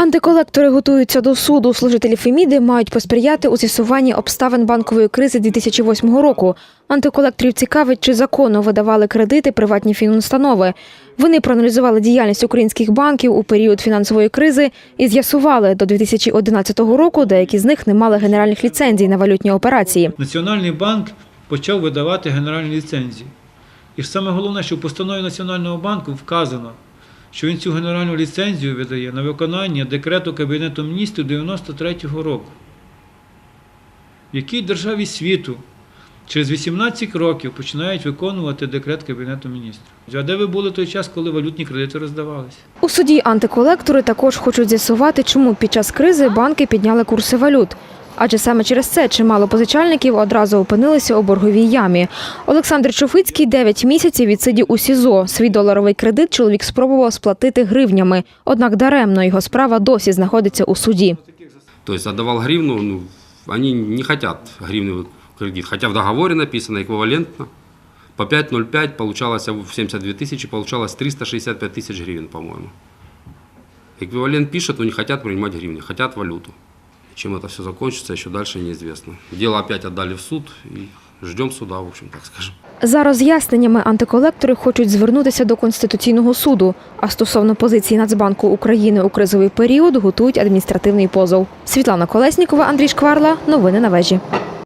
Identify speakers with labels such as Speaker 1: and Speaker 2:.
Speaker 1: Антиколектори готуються до суду. Служителі Феміди мають посприяти у з'ясуванні обставин банкової кризи 2008 року. Антиколекторів цікавить, чи законно видавали кредити приватні фінустанови. Вони проаналізували діяльність українських банків у період фінансової кризи і з'ясували, до 2011 року деякі з них не мали генеральних ліцензій на валютні операції.
Speaker 2: Національний банк почав видавати генеральні ліцензії. І саме головне, що в постанові Національного банку вказано, що він цю генеральну ліцензію видає на виконання декрету Кабінету міністрів 93-го року. В якій державі світу через 18 років починають виконувати декрет Кабінету міністрів? А де ви були той час, коли валютні кредити роздавалися?
Speaker 1: У суді антиколектори також хочуть з'ясувати, чому під час кризи банки підняли курси валют Адже саме через це чимало позичальників одразу опинилися у борговій ямі. Олександр Чуфицький 9 місяців відсидів у СІЗО. Свій доларовий кредит чоловік спробував сплатити гривнями. Однак даремно його справа досі знаходиться у суді.
Speaker 3: То есть отдавал гривну, ну, они не хотят гривны в кредит, хотя в договоре написано эквивалентно. По 5,05 получалось а в 72 тысячи, получалось 365 тысяч гривен, по-моему. Эквивалент пишет, но не хотят принимать гривны, хотят валюту. Чем это все закончится, еще дальше неизвестно. Дело опять отдали в суд и ждем суда, в общем, так скажем.
Speaker 1: За роз'ясненнями антиколектори хочуть звернутися до Конституційного суду. А стосовно позиції Нацбанку України у кризовий період готують адміністративний позов. Світлана Колеснікова, Андрій Шкварла. Новини на вежі.